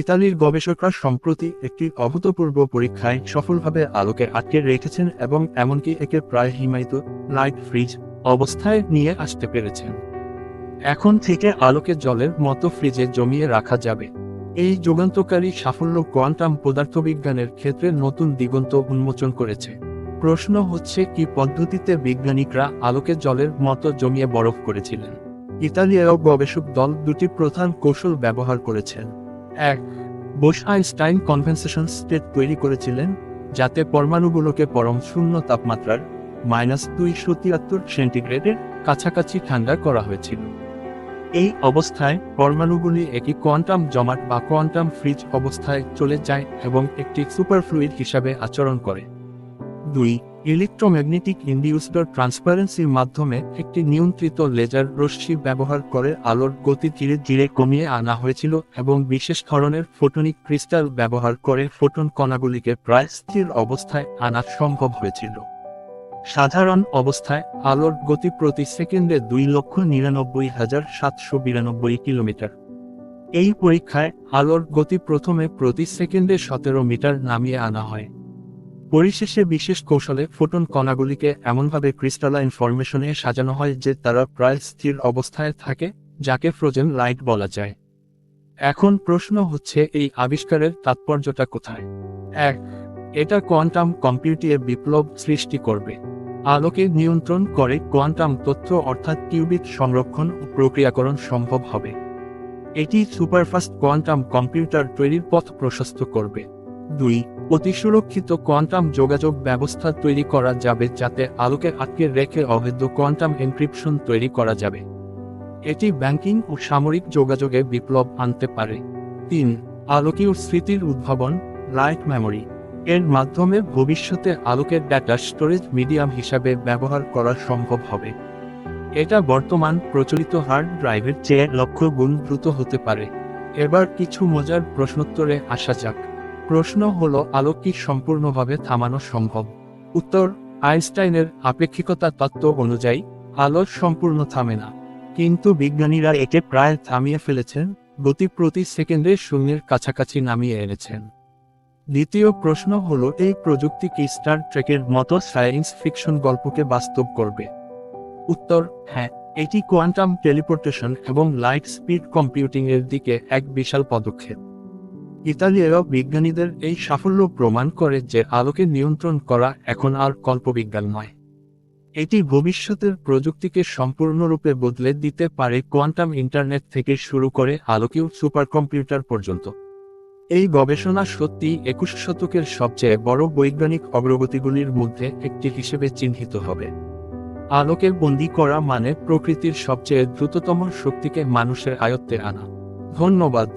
ইতালির গবেষকরা সম্প্রতি একটি অভূতপূর্ব পরীক্ষায় সফলভাবে আলোকে আটকে রেখেছেন এবং এমনকি একে প্রায় হিমায়িত লাইট ফ্রিজ অবস্থায় নিয়ে আসতে পেরেছেন। এখন থেকে আলোকে জলের মতো ফ্রিজে জমিয়ে রাখা যাবে। এই যুগান্তকারী সাফল্য কোয়ান্টাম পদার্থবিজ্ঞানের ক্ষেত্রে নতুন দিগন্ত উন্মোচন করেছে। প্রশ্ন হচ্ছে, কি পদ্ধতিতে বিজ্ঞানিকরা আলোকে জলের মতো জমিয়ে বরফ করেছিলেন? ইতালীয় গবেষক দল দুটি প্রধান কৌশল ব্যবহার করেছেন। এক বোস আইনস্টাইন কনভেনসেশন স্টেট তৈরি করেছিলেন, যাতে পরমাণুগুলোকে পরম শূন্য তাপমাত্রার মাইনাস দুইশো তিয়াত্তর সেন্টিগ্রেডের কাছাকাছি ঠান্ডা করা হয়েছিল। এই অবস্থায় পরমাণুগুলি একটি কোয়ান্টাম জমাট বা কোয়ান্টাম ফ্রিজ অবস্থায় চলে যায় এবং একটি সুপারফ্লুইড হিসাবে আচরণ করে। দুই ইলেকট্রোম্যাগনেটিক ইন্ডিউসডর ট্রান্সপারেন্সির মাধ্যমে একটি নিয়ন্ত্রিত লেজার রশ্মি ব্যবহার করে আলোর গতি ধীরে ধীরে কমিয়ে আনা হয়েছিল এবং বিশেষ ধরনের ফোটনিক ক্রিস্টাল ব্যবহার করে ফোটন কণাগুলিকে প্রায় স্থির অবস্থায় আনা সম্ভব হয়েছিল। সাধারণ অবস্থায়, আলোর গতি প্রতি সেকেন্ডে দুই লক্ষ নিরানব্বই হাজার সাতশো বিরানব্বই কিলোমিটার। এই পরীক্ষায়, আলোর গতি প্রথমে প্রতি সেকেন্ডে সতেরো মিটার নামিয়ে আনা হয়। পরিশেষে বিশেষ কৌশলে ফোটন কণাগুলিকে এমনভাবে ক্রিস্টালাইন ফরমেশনে সাজানো হয় যে তারা প্রায় স্থির অবস্থায় থাকে, যাকে ফ্রোজেন লাইট বলা যায়। এখন প্রশ্ন হচ্ছে, এই আবিষ্কারের তাৎপর্যটা কোথায়? এক, এটা কোয়ান্টাম কম্পিউটিংয়ে বিপ্লব সৃষ্টি করবে। আলোকে নিয়ন্ত্রণ করে কোয়ান্টাম তথ্য অর্থাৎ কিউবিট সংরক্ষণ ও প্রক্রিয়াকরণ সম্ভব হবে। এটি সুপারফাস্ট কোয়ান্টাম কম্পিউটার তৈরির পথ প্রশস্ত করবে। দুই, অতি সুরক্ষিত কোয়ান্টাম যোগাযোগ ব্যবস্থা তৈরি করা যাবে যাতে আলোকে আটকে রেখে অবৈধ কোয়ান্টাম এনক্রিপশন তৈরি করা যাবে। এটি ব্যাংকিং ও সামরিক যোগাযোগে বিপ্লব আনতে পারে। তিন, আলোকীয় স্মৃতির উদ্ভাবন, লাইট মেমোরি। এর মাধ্যমে ভবিষ্যতে আলোকের ডেটা স্টোরেজ মিডিয়াম হিসাবে ব্যবহার করা সম্ভব হবে। এটা বর্তমান প্রচলিত হার্ড ড্রাইভের চেয়ে লক্ষ গুণ দ্রুত হতে পারে। এবার কিছু মজার প্রশ্নোত্তরে আসা যাক। প্রশ্ন হল আলো কি সম্পূর্ণভাবে থামানো সম্ভব? উত্তর, আইনস্টাইনের আপেক্ষিকতা তত্ত্ব অনুযায়ী, আলো সম্পূর্ণ থামে না। কিন্তু বিজ্ঞানীরা একে প্রায় থামিয়ে ফেলেছেন, গতি প্রতি সেকেন্ডে শূন্যের কাছাকাছি নামিয়ে এনেছেন। দ্বিতীয় প্রশ্ন হল, এই প্রযুক্তি কি স্টার ট্রেকের মতো সায়েন্স ফিকশন গল্পকে বাস্তব করবে? উত্তর হ্যাঁ এটি কোয়ান্টাম টেলিপোর্টেশন এবং লাইট স্পিড কম্পিউটিং এর দিকে এক বিশাল পদক্ষেপ। ইতালীয় বিজ্ঞানীদের এই সাফল্য প্রমাণ করে যে আলোকে নিয়ন্ত্রণ করা এখন আর কল্পবিজ্ঞান নয়। এটি ভবিষ্যতের প্রযুক্তিকে সম্পূর্ণরূপে বদলে দিতে পারে কোয়ান্টাম ইন্টারনেট থেকে শুরু করে আলোকীয় সুপার কম্পিউটার পর্যন্ত। এই গবেষণা সত্যি একুশ শতকের সবচেয়ে বড় বৈজ্ঞানিক অগ্রগতিগুলির মধ্যে একটি হিসেবে চিহ্নিত হবে। আলোকে বন্দি করা মানে প্রকৃতির সবচেয়ে দ্রুততম শক্তিকে মানুষের আয়ত্তে আনা। ধন্যবাদ।